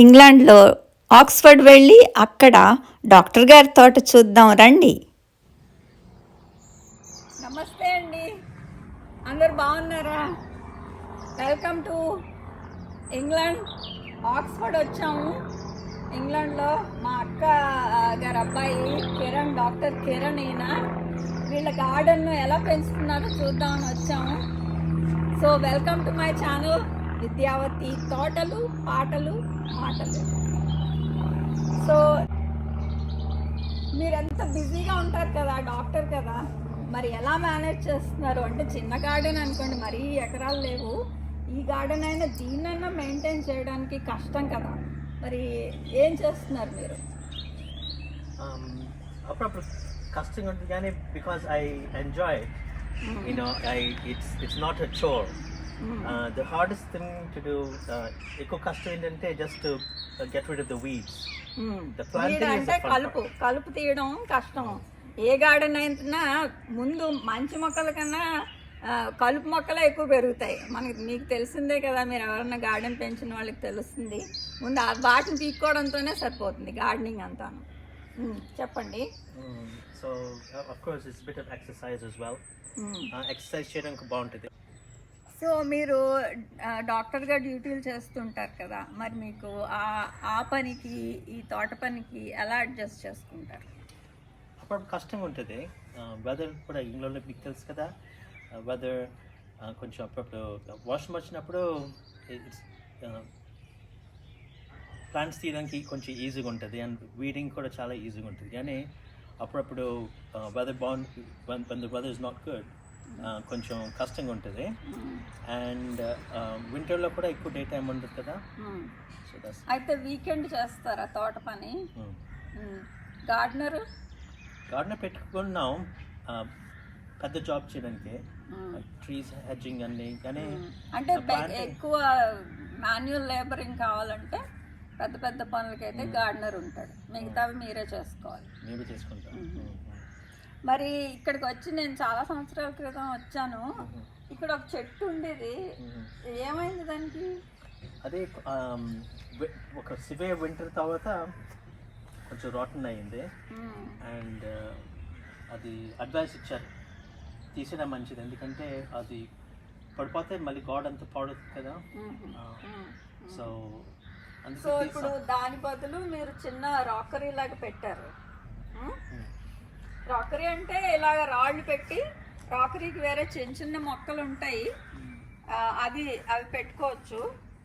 ఇంగ్లాండ్లో ఆక్స్ఫర్డ్ వెళ్ళి అక్కడ డాక్టర్ గారి తోట చూద్దాం రండి. నమస్తే అండి. అందరు బాగున్నారా? Welcome to England. ఆక్స్ఫర్డ్ వచ్చాము. ఇంగ్లాండ్లో మా అక్క గారి అబ్బాయి కిరణ్ డాక్టర్ కిరణ్ ఈయన. వీళ్ళ గార్డెన్ను ఎలా పెంచుతున్నారో చూద్దామని వచ్చాము. So welcome to my channel. Vidyavathi తోటలు పాటలు మాటలు. సో మీరంత బిజీగా ఉంటారు కదా డాక్టర్ కదా మరి ఎలా మేనేజ్ చేస్తున్నారు? అంటే చిన్న గార్డెన్ అనుకోండి మరీ ఎకరాలు లేవు. ఈ గార్డెన్ అయినా దీన్నైనా మెయింటైన్ చేయడానికి కష్టం కదా. మరి ఏం చేస్తున్నారు మీరు? Um, అప్పుడప్పుడు కష్టంగా ఉంటుంది కానీ because I enjoy you know I it's it's not a chore the hardest thing to do uh, ఎక్కువ కష్టం ఏంటంటే just get rid of the weeds అంటే కలుపు. కలుపు తీయడం కష్టం. ఏ గార్డెన్ అయినా ముందు మంచి మొక్కల కన్నా కలుపు మొక్కలే ఎక్కువ పెరుగుతాయి. మనకి మీకు తెలిసిందే కదా మీరు ఎవరన్నా గార్డెన్ పెంచిన వాళ్ళకి తెలుస్తుంది. ముందు ఆ వాటిని తీసుకోవడంతోనే సరిపోతుంది గార్డెనింగ్ అంతాను. ఉమ్, చెప్పండి. So of course it's bit of exercise as um. Exercise చేయడానికి బాగుంటుంది. సో మీరు డాక్టర్గా డ్యూటీలు చేస్తుంటారు కదా మరి మీకు ఆ ఆ పనికి ఈ తోట పనికి ఎలా అడ్జస్ట్ చేసుకుంటారు? అప్పుడు కష్టంగా ఉంటుంది. వెదర్ కూడా ఇంగ్లాండ్లో మీకు తెలుసు కదా వెదర్ కొంచెం అప్పుడప్పుడు వర్షం వచ్చినప్పుడు ప్లాంట్స్ తీయడానికి కొంచెం ఈజీగా ఉంటుంది అండ్ వీడింగ్ కూడా చాలా ఈజీగా ఉంటుంది. కానీ అప్పుడప్పుడు వెదర్ బాగుంది when the weather is not good కొంచెం కష్టంగా ఉంటుంది అండ్ వింటర్లో కూడా ఎక్కువ డే టైం ఉండదు కదా? అయితే వీకెండ్ చేస్తారా తోట పని? గార్డెనర్? గార్డెన్ పెట్టుకున్నాం. పెద్ద జాబ్ చేయడానికి. ట్రీస్ హెడ్జింగ్ అన్ని కానీ అంటే ఎక్కువ మాన్యువల్ లేబరింగ్ కావాలంటే పెద్ద పెద్ద పనులకైతే గార్డెనర్ ఉంటాడు మిగతావి మీరే చేసుకోవాలి. మేమే చేసుకుంటాం. మరి ఇక్కడికి వచ్చి నేను చాలా సంవత్సరాల క్రితం వచ్చాను. ఇక్కడ ఒక చెట్టు ఉండేది. ఏమైంది దానికి? అదే ఒక సివియర్ వింటర్ తర్వాత కొంచెం రాటన్ అయింది. అండ్ అది అడ్వైస్ ఇచ్చారు. తీసేయడం మంచిది. ఎందుకంటే అది పడిపోతే మళ్ళీ గాడ్ అంతా పాడుతుంది కదా. సో సో ఇప్పుడు దాని బదులు మీరు చిన్న రాకరీ లాగా పెట్టారు. రాకరీ అంటే ఇలాగ రాళ్ళు పెట్టి రాకరీకి వేరే చిన్న చిన్న మొక్కలు ఉంటాయి అది అవి పెట్టుకోవచ్చు.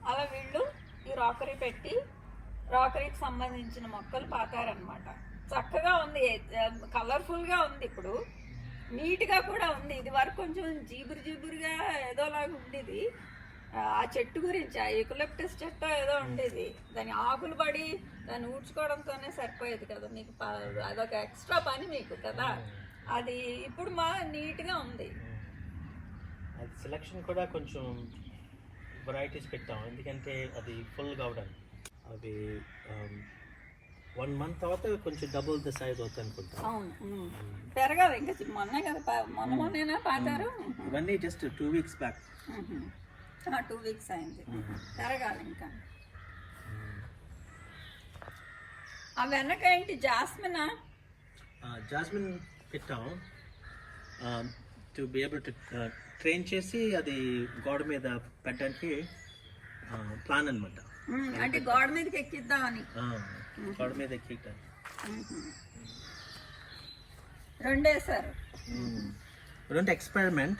అలా వీళ్ళు ఈ రాకరీ పెట్టి రాకరీకి సంబంధించిన మొక్కలు పాతారనమాట చక్కగా ఉంది. కలర్ఫుల్గా ఉంది ఇప్పుడు. నీట్గా కూడా ఉంది. ఇది వరకు కొంచెం జీబురు జీబురుగా ఏదోలాగా ఉండేది. ఆ ఆ చెట్టు గురించి ఆ యూకలిప్టస్ చెట్టు ఏదో ఉండేది. దాని ఆకులు పడి దాన్ని ఊడ్చుకోవడంతోనే సరిపోయేది కదా మీకు ప- అదొక ఎక్స్ట్రా పని మీకు కదా. అది ఇప్పుడు మా నీట్గా ఉంది. అది సెలెక్షన్ కూడా కొంచెం వెరైటీస్ పెట్టాం. ఎందుకంటే అది ఫుల్ కావడానికి అవి వన్ మంత్ తర్వాత కొంచెం డబుల్ ద సైజ్ అవుతాయి అనుకుంటా అవును ఉమ్. పెరగాలి ఇంకా మొన్నే కదా పా- మొన్న మొన్నేనా పాతారు? ఇవన్నీ just two weeks back two weeks అయింది. పెరగాలి ఇంకా. ఆ వెనక ఏంటి? జాస్మినా? జాస్మిన్ పెట్టాం to be able to train చేసి అది గోడ మీద పెట్టడానికి ప్లాన్ అనమాట అంటే గోడ మీదకి ఎక్కిద్దామని. గోడ మీద ఎక్కిటానికి రెండేసారు రెండు ఎక్స్పెరిమెంట్.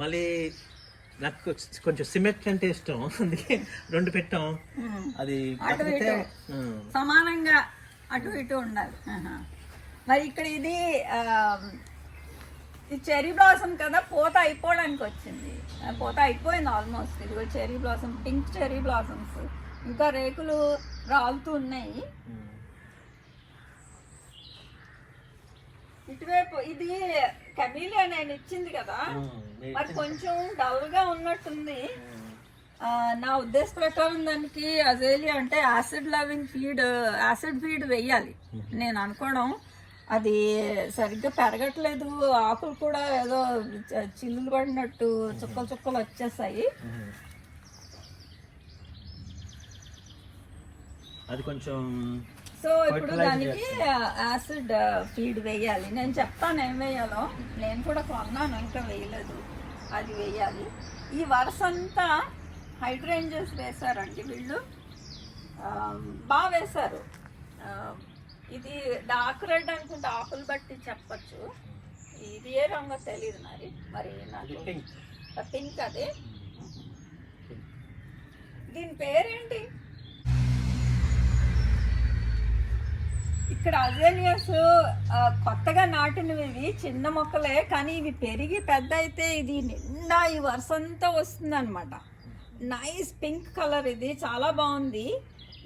మళ్ళీ నాకు కొంచెం సిమెంట్ అంటే ఇష్టం. అందుకే రెండు పెట్టాం. అది సమానంగా అటు ఇటు ఉండాలి. మరి ఇక్కడ ఇది ఈ చెరీ బ్లాసమ్ కదా పూత అయిపోవడానికి వచ్చింది. పూత అయిపోయింది ఆల్మోస్ట్ ఇదిగో cherry blossom pink cherry blossoms ఇంకా రేకులు రాలుతూ ఉన్నాయి. ఇటువైపు ఇది కెమీలియా నేను ఇచ్చింది కదా. మరి కొంచెం డల్గా ఉన్నట్టుంది నా ఉద్దేశ ప్రకారం దానికి అజేలియా అంటే acid loving feed acid feed వెయ్యాలి నేను అనుకోవడం. అది సరిగ్గా పెరగట్లేదు. ఆకులు కూడా ఏదో చిల్లులు పడినట్టు చుక్కలు చుక్కలు వచ్చేసాయి. అది కొంచెం సో ఇప్పుడు దానికి యాసిడ్ ఫీడ్ వేయాలి. నేను చెప్తాను ఏం వేయాలో. నేను కూడా కొన్నాను ఇంకా వేయలేదు. అది వేయాలి. ఈ వరుస అంతా హైడ్రేంజెస్ వేశారండి వీళ్ళు. బాగా వేశారు. ఇది డార్క్ రెడ్ అనుకుంటే ఆకులు బట్టి చెప్పచ్చు. ఇది ఏ రంగో తెలియదు మరి. మరి నాకు పింక్ పింక్ అదే. దీని పేరేంటి? ఇక్కడ అజేలియస్ కొత్తగా నాటినవి ఇవి చిన్న మొక్కలే కానీ ఇవి పెరిగి పెద్ద అయితే ఇది నిండా ఈ వరుసంతా వస్తుంది అనమాట నైస్ పింక్ కలర్ ఇది చాలా బాగుంది.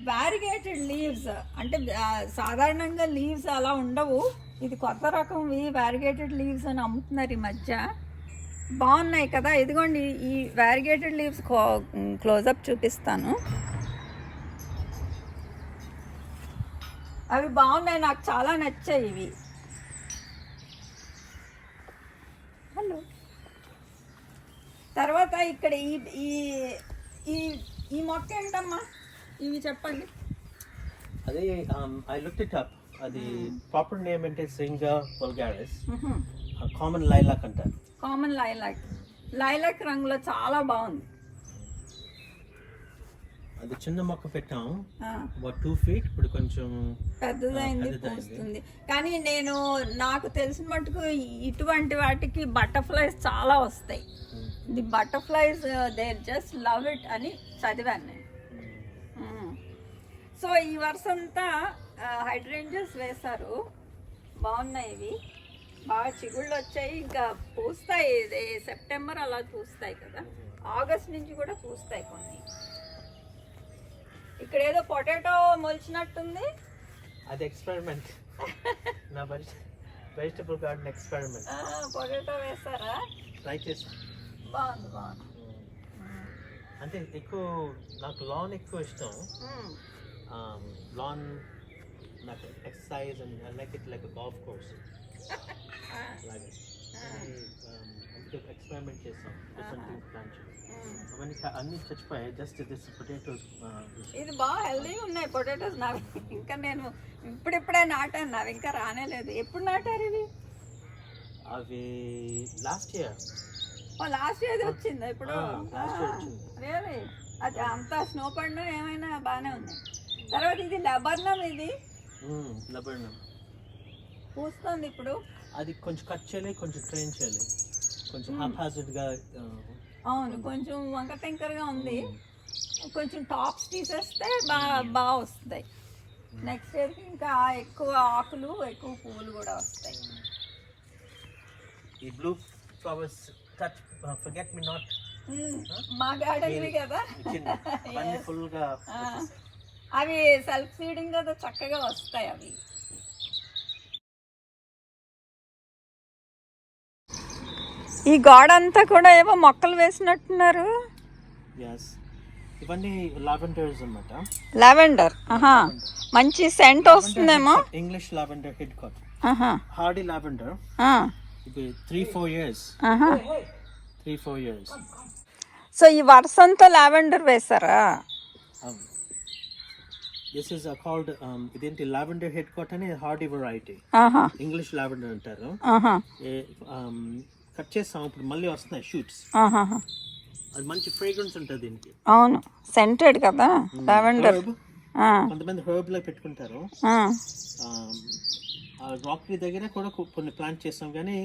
వ్యారిగేటెడ్ లీవ్స్ అంటే సాధారణంగా లీవ్స్ అలా ఉండవు. ఇది కొత్త రకంవి వ్యారిగేటెడ్ లీవ్స్ అని అమ్ముతున్నారు ఈ మధ్య. బాగున్నాయి కదా ఇదిగోండి ఈ వ్యారిగేటెడ్ లీవ్స్ క్లోజప్ చూపిస్తాను. అవి బాగున్నాయి నాకు చాలా నచ్చాయి ఇవి. హలో. తర్వాత ఇక్కడ ఈ ఈ ఈ ఈ మొక్క ఏంటమ్మా? ఇవి చెప్పండి. అదే ఐ లుక్ ఇట్ అప్ అది ప్రాపర్ నేమ్ అంటే సింగా వల్గారిస్ కామన్ లైలాక్ అంటారు. కామన్ లైలాక్ లైలాక్ రంగులో చాలా బాగుంది. అది చిన్న మొక్క పెట్టాం. టూ ఫీట్ ఇప్పుడు కొంచెం పెద్దదైంది. పూస్తుంది. కానీ నేను నాకు తెలిసిన మటుకు ఇటువంటి వాటికి బటర్ఫ్లైస్ చాలా వస్తాయి. The butterflies they just love it అని చదివాను నేను. సో ఈ వర్షంతా హైడ్రేంజెస్ వేశారు. బాగున్నాయి ఇవి. బాగా చిగుళ్ళు వచ్చాయి. ఇంకా పూస్తాయి. సెప్టెంబర్ అలా పూస్తాయి కదా. ఆగస్ట్ నుంచి కూడా పూస్తాయి కొన్ని. ఇక్కడ ఏదో పొటాటో మొలిచినట్టుంది. అది ఎక్స్పెరిమెంట్ నా వెజిటబుల్ గార్డెన్ ఎక్స్పెరిమెంట్ పొటాటో వేస్తారా? ట్రై చేసి బాగుంది బాగుంది. అంటే ఎక్కువ నాకు లాన్ ఎక్కువ ఇష్టం. లాన్ నాకు exercise and I like it like golf course అలాగే. అందుకే ఎక్స్పెరిమెంట్ చేస్తాం డిఫరెంట్ థింగ్స్ ప్లాన్ అవన్నీ అన్ని చచ్చిపోయాయి. జస్ట్ దిస్ పొటాటో ఇది బాగా హెల్దీగా ఉన్నాయి పొటాటోస్ నావి. ఇంకా నేను ఇప్పుడిప్పుడే నాటాను. నావి ఇంకా రానేలేదు ఎప్పుడు నాటారు ఇవి? అవి last year oh last year వచ్చిందా ఇప్పుడు. రియలీ అది అంతా స్నో పడినా ఏమైనా బాగానే ఉంది తర్వాత ఇది లబర్నం ఇది. లబర్ణం పూస్తుంది ఇప్పుడు. అది కొంచెం కట్ చేయాలి కొంచెం ట్రైన్ చేయాలి. కొంచెం హాఫ్గా అవును కొంచెం వంక టెంకర్గా ఉంది. కొంచెం టాప్స్ తీసేస్తే బాగా బాగా వస్తాయి. నెక్స్ట్ ఇయర్కి ఇంకా ఎక్కువ ఆకులు ఎక్కువ పువ్వులు కూడా వస్తాయి. ఈ blue flowers touch forget me not. మా గార్డెన్ కదా. అన్ని ఫుల్గా ఆ, అవి సెల్ఫ్ సీడింగ్ కదా చక్కగా వస్తాయి అవి. ఈ గోడ అంతా కూడా ఏవో మొక్కలు వేసినట్టున్నారు. ఇవన్నీ లావెండర్స్ అన్నమాట. లావెండర్ ఆహా. మంచి సెంట్ వస్తుందేమో. ఇంగ్లీష్ లావెండర్ హెడ్ కాట్ ఆహా. Hardy lavender. ఇది త్రీ ఫోర్ ఇయర్స్ ఆహా. త్రీ ఫోర్ ఇయర్స్ సో ఈ వరుసంతా లావెండర్ వేశారా? దిస్ ఇస్ కాల్డ్ ఇదేంటి లావెండర్ హెడ్ కాట్ అని హార్డీ వెరైటీ ఇంగ్లీష్ లావెండర్ అంటారు. కట్ చేస్తాం ఇప్పుడు మళ్ళీ వస్తున్నాయి షూట్స్ అది మంచి ఫ్రేగ్రెన్స్ ఉంటుంది దీనికి. అవును సెంటెడ్ కదా లావెండర్. కొంతమంది హర్బ్లో పెట్టుకుంటారు. ఆ. రాక్లీ దగ్గర కూడా కొన్ని ప్లాంట్ చేస్తాం కానీ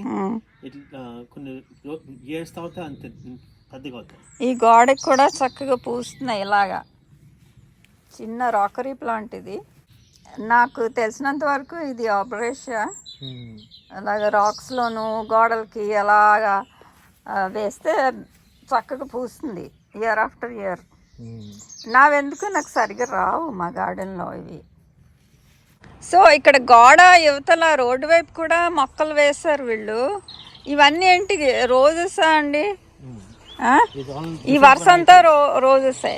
ఇట్లా కొన్ని ఇయర్స్ తర్వాత అంత పెద్దగా అవుతాయి. ఈ గోడకి కూడా చక్కగా పూస్తున్నాయి ఇలాగా. చిన్న రాకరీ ప్లాంట్ ఇది. నాకు తెలిసినంత వరకు ఇది ఆపరేషా అలాగ రాక్స్లోను గోడలకి అలాగా వేస్తే చక్కగా పూస్తుంది ఇయర్ ఆఫ్టర్ ఇయర్ నావెందుకు నాకు సరిగ్గా రావు మా గార్డెన్లో ఇవి. సో ఇక్కడ గోడ యువతల రోడ్డు వైపు కూడా మొక్కలు వేశారు వీళ్ళు. ఇవన్నీ ఏంటి రోజెసా అండి? ఈ వరుస అంతా రో రోజెసే.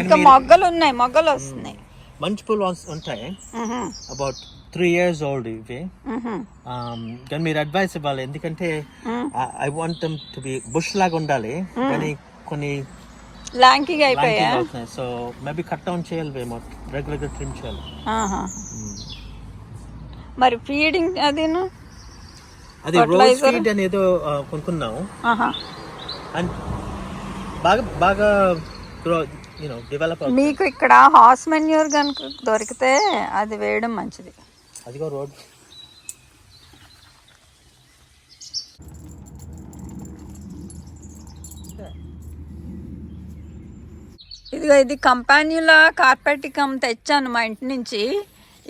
ఇంకా మొగ్గలు ఉన్నాయి మొగ్గలు వస్తున్నాయి. మంచి పూలు ఉంటాయి. అబౌట్ త్రీ ఇయర్స్ ఓల్డ్ ఇవి. Um, కానీ మీరు అడ్వైస్ ఇవ్వాలి. ఎందుకంటే మ్మ్. I want to be bush లాగా ఉండాలి. కానీ కొన్ని లాంకిగా అయిపోయా? Ranking అవుతున్నాయి. సో మేబీ కట్ డౌన్ చేయాలి రెగ్యులర్గా ట్రిమ్ చేయాలి. మరి ఫీడింగ్ అదిను? అది రోజ్ ఫీడ్ అని ఏదో ఆ, కొనుక్కున్నాము. అండ్ బాగా బాగా మీకు ఇక్కడ హాస్ మెన్యూర్ కనుక దొరికితే అది వేయడం మంచిది. అదిగో రోడ్. ఇదిగో ఇది కంపాన్యులా కార్పెటికమ్ తెచ్చాను మా ఇంటి నుంచి.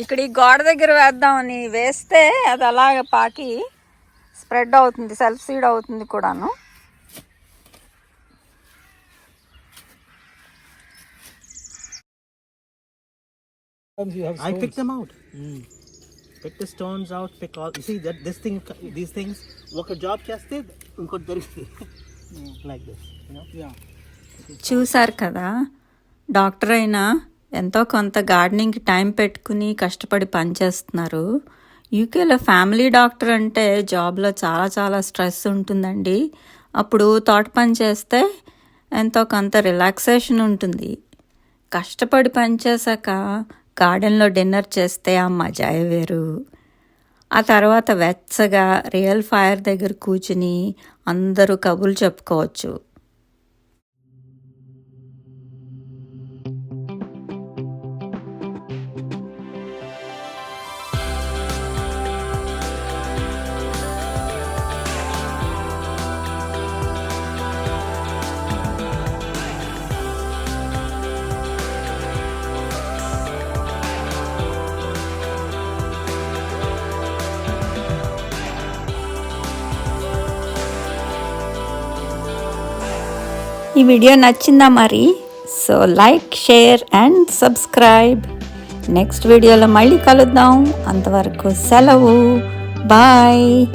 ఇక్కడ ఈ గోడ దగ్గర వేద్దామని వేస్తే అది అలాగ పాకి స్ప్రెడ్ అవుతుంది సెల్ఫ్ సీడ్ అవుతుంది కూడాను. I picked them out. Pick the stones out, pick all. You see that this thing, these things, ఒక జాబ్ చేస్తే ఇంకోటి దొరుకుతుంది లైక్ దిస్ యూనో చూసారు కదా డాక్టర్ అయినా ఎంతో కొంత గార్డెనింగ్కి టైం పెట్టుకుని కష్టపడి పనిచేస్తున్నారు యూకేలో ఫ్యామిలీ డాక్టర్ అంటే జాబ్లో చాలా చాలా స్ట్రెస్ ఉంటుందండి. అప్పుడు తోట పని చేస్తే ఎంతో కొంత రిలాక్సేషన్ ఉంటుంది. కష్టపడి పనిచేశాక గార్డెన్లో డిన్నర్ చేస్తే ఆ మజాయే వేరు. ఆ తర్వాత వెచ్చగా రియల్ ఫైర్ దగ్గర కూర్చుని అందరూ కబుర్లు చెప్పుకోవచ్చు. ఈ వీడియో నచ్చిందా మరి? So like share and subscribe. Next వీడియోలో మళ్ళీ కలుద్దాం. అంతవరకు సెలవు. బాయ్.